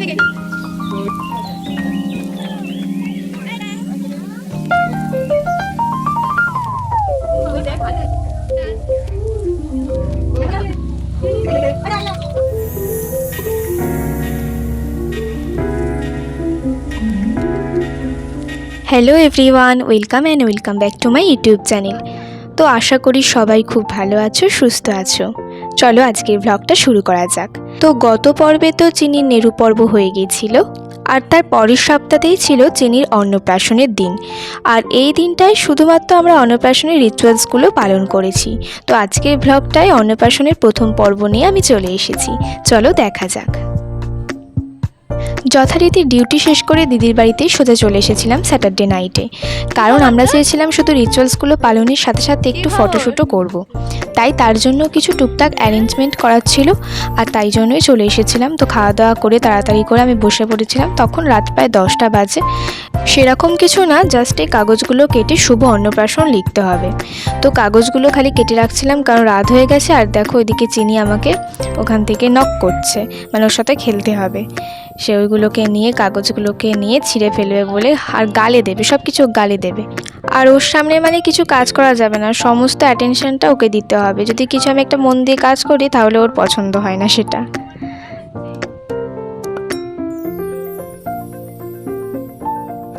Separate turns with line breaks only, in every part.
Hello everyone welcome and welcome back to my YouTube channel তো আশা করি সবাই খুব ভালো আছো, সুস্থ আছো। চলো আজকের ভ্লগটা শুরু করা যাক। তো গত পর্বে তো চিনির নেরু পর্ব হয়ে গিয়েছিল আর তার পরের সপ্তাহতেই ছিল চিনির অন্নপ্রাশনের দিন। আর এই দিনটায় শুধুমাত্র আমরা অন্নপ্রাশনের রিচুয়ালসগুলো পালন করেছি। তো আজকের ভ্লগটায় অন্নপ্রাশনের প্রথম পর্ব নিয়ে আমি চলে এসেছি। চলো দেখা যাক। যথারীতি ডিউটি শেষ করে দিদির বাড়িতেই সোজা চলে এসেছিলাম স্যাটারডে নাইটে। কারণ আমরা চেয়েছিলাম শুধু রিচুয়ালসগুলো পালনের সাথে সাথে একটু ফটোশ্যুটও করব। তাই তার জন্য কিছু টুকটাক অ্যারেঞ্জমেন্ট করার ছিল আর তাই জন্যই চলে এসেছিলাম। তো খাওয়া দাওয়া করে তাড়াতাড়ি করে আমি বসে পড়েছিলাম। তখন রাত প্রায় দশটা বাজে। সেরকম কিছু না জাস্ট এই কাগজগুলো কেটে শুভ অন্নপ্রাশন লিখতে হবে। তো কাগজগুলো খালি কেটে রাখছিলাম কারণ রাত হয়ে গেছে আর দেখো ওইদিকে চিনি আমাকে ওখান থেকে নক করছে। মানে ওর সাথে খেলতে হবে। সে ওইগুলোকে নিয়ে, কাগজগুলোকে নিয়ে ছিঁড়ে ফেলবে বলে আর গালে দেবে সব কিছু গালে দেবে। আর ওর সামনে মানে কিছু কাজ করা যাবে না, সমস্ত অ্যাটেনশনটা ওকে দিতে হবে। যদি কিছু আমি একটা মন দিয়ে কাজ করি, তাহলে ওর পছন্দ হয় না সেটা।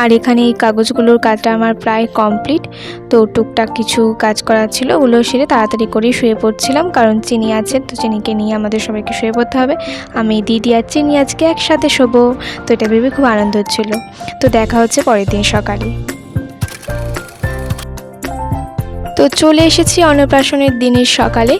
আর এখানে এই কাগজগুলোর কাজটা আমার প্রায় কমপ্লিট। তো টুকটাক কিছু কাজ করার ছিল, ওগুলো সেরে তাড়াতাড়ি করে শুয়ে পড়ছিলাম, কারণ চিনি আছে, তো চিনিকে নিয়ে আমাদের সবাইকে শুয়ে পড়তে হবে। আমি দিদি আর চিনি আজকে একসাথে শোবো, তো এটা ভেবে খুব আনন্দ হচ্ছিল। তো দেখা হচ্ছে পরের দিন সকালে। তো চলে এসেছি অন্নপ্রাশনের দিনের সকালে।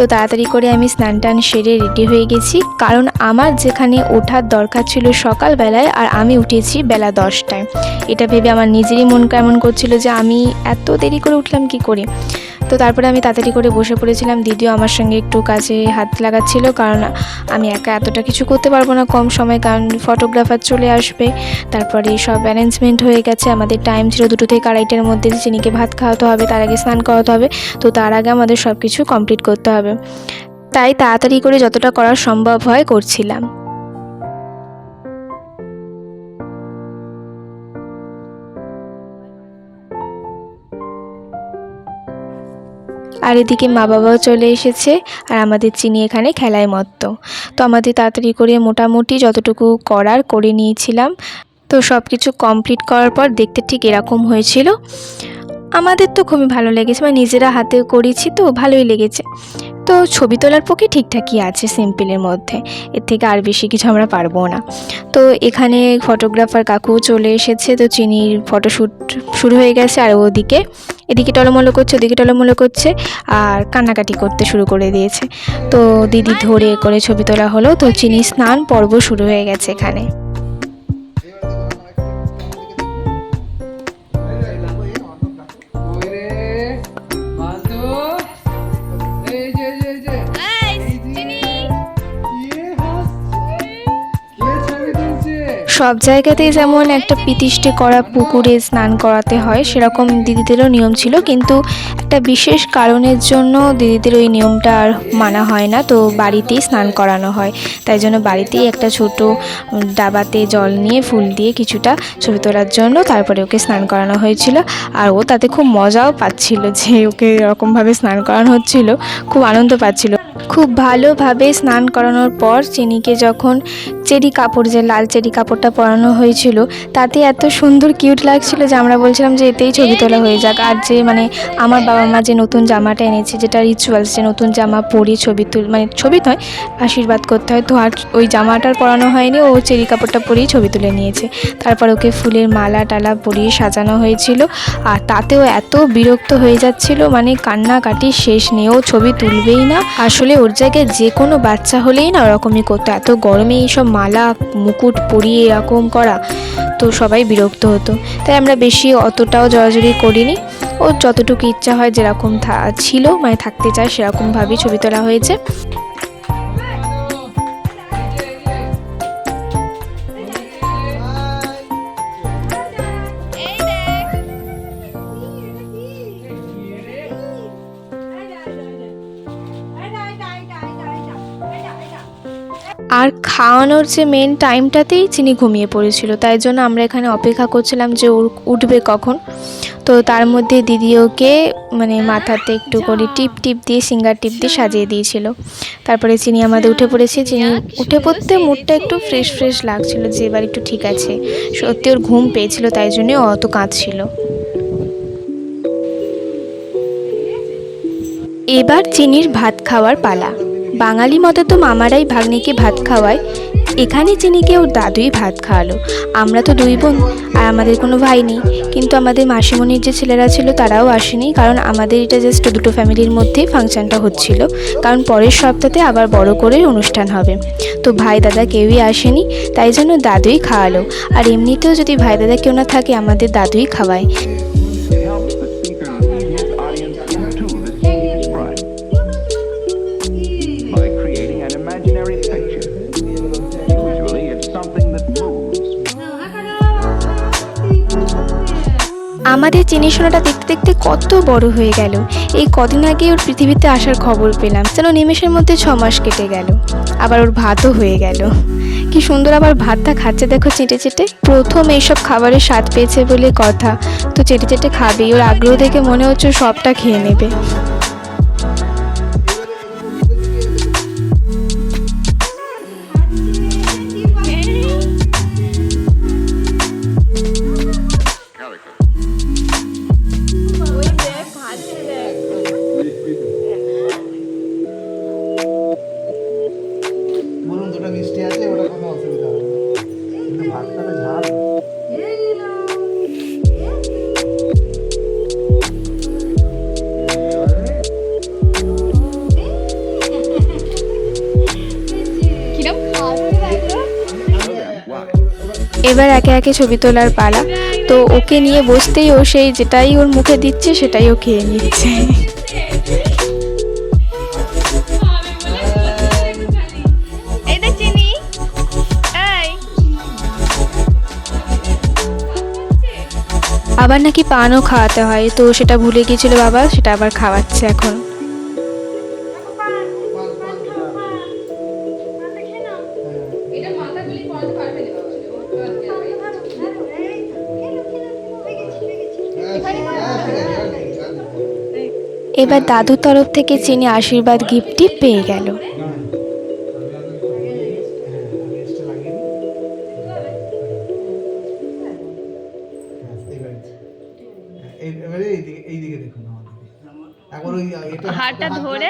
তো তাড়াতাড়ি করে আমি স্নান টান সেরে রেডি হয়ে গেছি। কারণ আমার যেখানে ওঠার দরকার ছিল সকালবেলায় আর আমি উঠেছি বেলা দশটায়। এটা ভেবে আমার নিজেরই মন কেমন করছিল যে আমি এত দেরি করে উঠলাম কি করে? তো তারপরে আমি তাড়াতাড়ি করে বসে পড়েছিলাম। দিদিও আমার সঙ্গে একটু কাজে হাত লাগাচ্ছিল কারণ আমি একা এতটা কিছু করতে পারব না কম সময় কারণ ফটোগ্রাফার চলে আসবে। তারপরে সব অ্যারেঞ্জমেন্ট হয়ে গেছে। আমাদের টাইম ছিল দুটো থেকে আড়াইটার মধ্যে চিনিকে ভাত খাওয়াতে হবে, তার আগে স্নান করাতে হবে। তো তার আগে আমাদের সব কিছু কমপ্লিট করতে হবে। তাই তাড়াতাড়ি করে যতটা করা সম্ভব হয় করছিলাম। আর এদিকে মা বাবাও চলে এসেছে আর আমাদের চিনি এখানে খেলায় মত্ত। তো আমাদের তাড়াতাড়ি করে মোটামুটি যতটুকু করার করে নিয়েছিলাম। তো সব কিছু কমপ্লিট করার পর দেখতে ঠিক এরকম হয়েছিল। আমাদের তো খুবই ভালো লেগেছে মানে নিজেরা হাতে করেছি তো, ভালোই লেগেছে। তো ছবি তোলার পক্ষে ঠিকঠাকই আছে সিম্পলের মধ্যে, এর থেকে আর বেশি কিছু আমরা পারব না। তো এখানে ফটোগ্রাফার কাকু চলে এসেছে, তো চিনির ফটোশ্যুট শুরু হয়ে গেছে, আর ওদিকে, এদিকে টলমলো করছে, ওদিকে টলমলো করছে, আর কান্নাকাটি করতে শুরু করে দিয়েছে। তো দিদি ধরে করে ছবি তোলা হলো, তো চিনি স্নান পর্ব শুরু হয়ে গেছে এখানে। সব জায়গাতেই যেমন একটা পিতিষ্টে করা পুকুরে স্নান করাতে হয়, সেরকম দিদিদেরও নিয়ম ছিল। কিন্তু একটা বিশেষ কারণের জন্য দিদিদের ওই নিয়মটা আর মানা হয় না। তো বাড়িতেই স্নান করানো হয়। তাই জন্য বাড়িতেই একটা ছোট ডাবাতে জল নিয়ে ফুল দিয়ে কিছুটা ছবি তোলার জন্য তারপরে ওকে স্নান করানো হয়েছিল। আর ও তাতে খুব মজাও পাচ্ছিল যে ওকে এরকমভাবে স্নান করানো হচ্ছিল। খুব আনন্দ পাচ্ছিল। খুব ভালোভাবে স্নান করানোর পর, চিনিকে যখন চেরি কাপড় যে লাল চেরি কাপড়টা পরানো হয়েছিল, তাতে এত সুন্দর কিউট লাগছিল যে আমরা বলছিলাম যে এতেই ছবি তোলা হয়ে যাক। আর যে মানে আমার বাবা মা যে নতুন জামাটা এনেছে, যেটা রিচুয়ালস যে নতুন জামা পরে ছবি তুল মানে ছবি নয়, আশীর্বাদ করতে হয়, তো আর ওই জামাটার পরানো হয়নি, ও চেরি কাপড়টা পরেই ছবি তুলে নিয়েছে। তারপর ওকে ফুলের মালা টালা পরিয়ে সাজানো হয়েছিল, আর তাতেও এত বিরক্ত হয়ে যাচ্ছিল মানে কান্নাকাটি শেষ নেই, ও ছবি তুলবেই না। আসলে ওর জায়গায় যে কোনো বাচ্চা হলেই না ওরকমই করতো, এত গরমে এইসব মালা, মুকুট পরিয়ে এরকম করা তো সবাই বিরক্ত হতো। তাই আমরা বেশি অতটাও জড়াজড়ি করিনি। ও যতটুকু ইচ্ছা হয় যেরকম ছিল মানে থাকতে চায় সেরকমভাবেই ছবি তোলা হয়েছে। আর খাওয়ানোর যে মেন টাইমটাতেই চিনি ঘুমিয়ে পড়েছিল। তাই জন্য আমরা এখানে অপেক্ষা করছিলাম যে ওর উঠবে কখন। তো তার মধ্যে দিদি ওকে মানে মাথাতে একটু করে টিপ টিপ দিয়ে, সিঙ্গার টিপ দিয়ে সাজিয়ে দিয়েছিল। তারপরে চিনি আমাদের উঠে পড়েছে চিনি উঠে পড়তে মুডটা একটু ফ্রেশ ফ্রেশ লাগছিল যে এবার একটু ঠিক আছে। সত্যি ওর ঘুম পেয়েছিল, তাই জন্যে অত কাঁদছিল। এবার চিনির ভাত খাওয়ার পালা। বাঙালি মতে তো মামারাই ভাগ্নিকে ভাত খাওয়ায়। এখানে চিনিকে ওর দাদুই ভাত খাওয়ালো। আমরা তো দুই বোন, আর আমাদের কোনো ভাই নেই। কিন্তু আমাদের মাসিমণির যে ছেলেরা ছিল তারাও আসেনি, কারণ আমাদের এটা জাস্ট দুটো ফ্যামিলির মধ্যেই ফাংশনটা হচ্ছিল। কারণ পরের সপ্তাহে আবার বড় করে অনুষ্ঠান হবে। তো ভাই দাদা কেউই আসেনি, তাই জন্য দাদুই খাওয়ালো। আর এমনিতেও যদি ভাই দাদা কেউ না থাকে, আমাদের দাদুই খাওয়ায়। আমাদের চিনিশোনাটা দেখতে দেখতে কত বড় হয়ে গেল। এই কদিন আগে ওর পৃথিবীতে আসার খবর পেলাম, যেন নিমেষের মধ্যে ছ মাস কেটে গেল। আবার ওর ভাতও হয়ে গেল। কি সুন্দর আবার ভাতটা খাচ্ছে, দেখো চেটে চেটে। প্রথম এইসব খাবারের স্বাদ পেয়েছে বলে কথা। তো চেটে চেটে খাবেই ওর আগ্রহ দেখে মনে হচ্ছে সবটা খেয়ে নেবে। এবার একে একে ছবি তোলার পালা। তো ওকে নিয়ে বসতেই ও সেই যেটাই ওর মুখে দিচ্ছে সেটাই ও খেয়ে নিচ্ছে। আবার নাকি পানও খাওয়াতে হয়। তো সেটা ভুলে গিয়েছিল বাবা সেটা আবার খাওয়াচ্ছে এখন। এবার দাদুর তরফ থেকে চিনি আশীর্বাদ গিফটটি পেয়ে গেল।
এবারে এইদিকে এইদিকে দেখুন আমার দিকে একবার ওই এটা
হাতটা ধরে?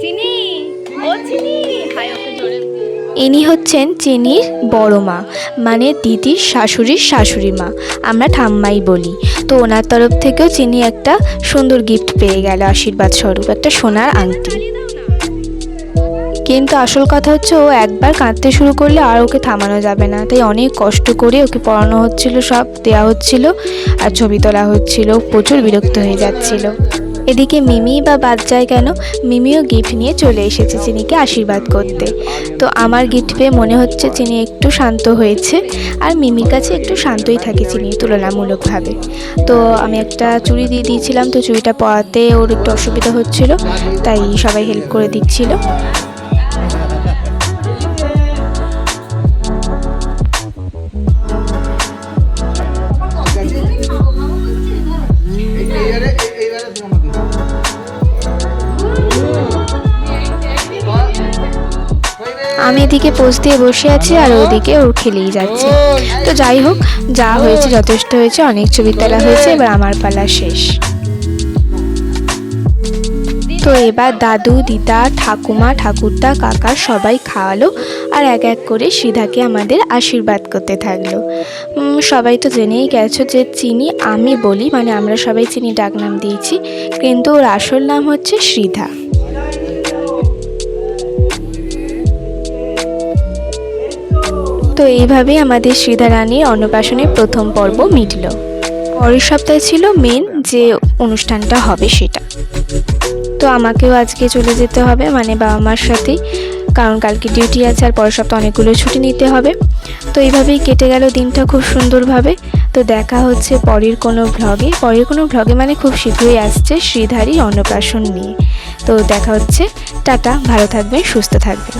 চিনি। ও চিনি। হাই ওকে ধরে
ইনি হচ্ছেন চিনির বড় মা মানে দিদির শাশুড়ির শাশুড়ি মা। আমরা ঠাম্মাই বলি। তো ওনার তরফ থেকেও চিনি একটা সুন্দর গিফট পেয়ে গেল, আশীর্বাদ স্বরূপ, একটা সোনার আংটি। কিন্তু আসল কথা হচ্ছে, ও একবার কাঁদতে শুরু করলে আর ওকে থামানো যাবে না। তাই অনেক কষ্ট করে ওকে পড়ানো হচ্ছিল, সব দেওয়া হচ্ছিল, আর ছবি তোলা হচ্ছিল, প্রচুর বিরক্ত হয়ে যাচ্ছিল। এদিকে মিমি বা বাচ্চায় কেন? মিমিও গিফট নিয়ে চলে এসেছে চিনিকে আশীর্বাদ করতে। তো আমার গিফট পেয়ে মনে হচ্ছে চিনি একটু শান্ত হয়েছে আর মিমির কাছে একটু শান্তই থাকে চিনি তুলনামূলকভাবে। তো আমি একটা চুড়ি দিয়ে দিয়েছিলাম, তো চুড়িটা পরাতে ওর একটু অসুবিধা হচ্ছিল, তাই সবাই হেল্প করে দিচ্ছিল। এদিকে পোজ দিয়ে বসে আছি আর ওদিকে ওর খেলেই যাচ্ছে। তো যাই হোক, যা হয়েছে, যথেষ্ট হয়েছে, অনেক ছবি তোলা হয়েছে, এবার আমার পালা শেষ। তো এবার দাদু, দিদা, ঠাকুমা, ঠাকুরদা, কাকা সবাই খাওয়ালো আর এক এক করে সিধাকে আমাদের আশীর্বাদ করতে থাকল। সবাই তো জেনেই গেছো যে চিনি আমি বলি মানে আমরা সবাই চিনি ডাকনাম দিয়েছি, কিন্তু ওর আসল নাম হচ্ছে শ্রীধা তো এইভাবেই আমাদের শ্রীধা রানীর অন্নপ্রাশনের প্রথম পর্ব মিটল। পরের সপ্তাহে ছিল মেন যে অনুষ্ঠানটা হবে সেটা। তো আমাকেও আজকে চলে যেতে হবে মানে বাবা মার সাথেই কারণ কালকে ডিউটি আছে আর পরের সপ্তাহে অনেকগুলো ছুটি নিতে হবে। তো এইভাবেই কেটে গেল দিনটা খুব সুন্দরভাবে। তো দেখা হচ্ছে পরের কোনো ভ্লগে পরের কোনো ভ্লগে মানে খুব শীঘ্রই আসছে শ্রীধারী অন্নপ্রাশন নিয়ে। তো দেখা হচ্ছে। টাটা, ভালো থাকবেন, সুস্থ থাকবেন।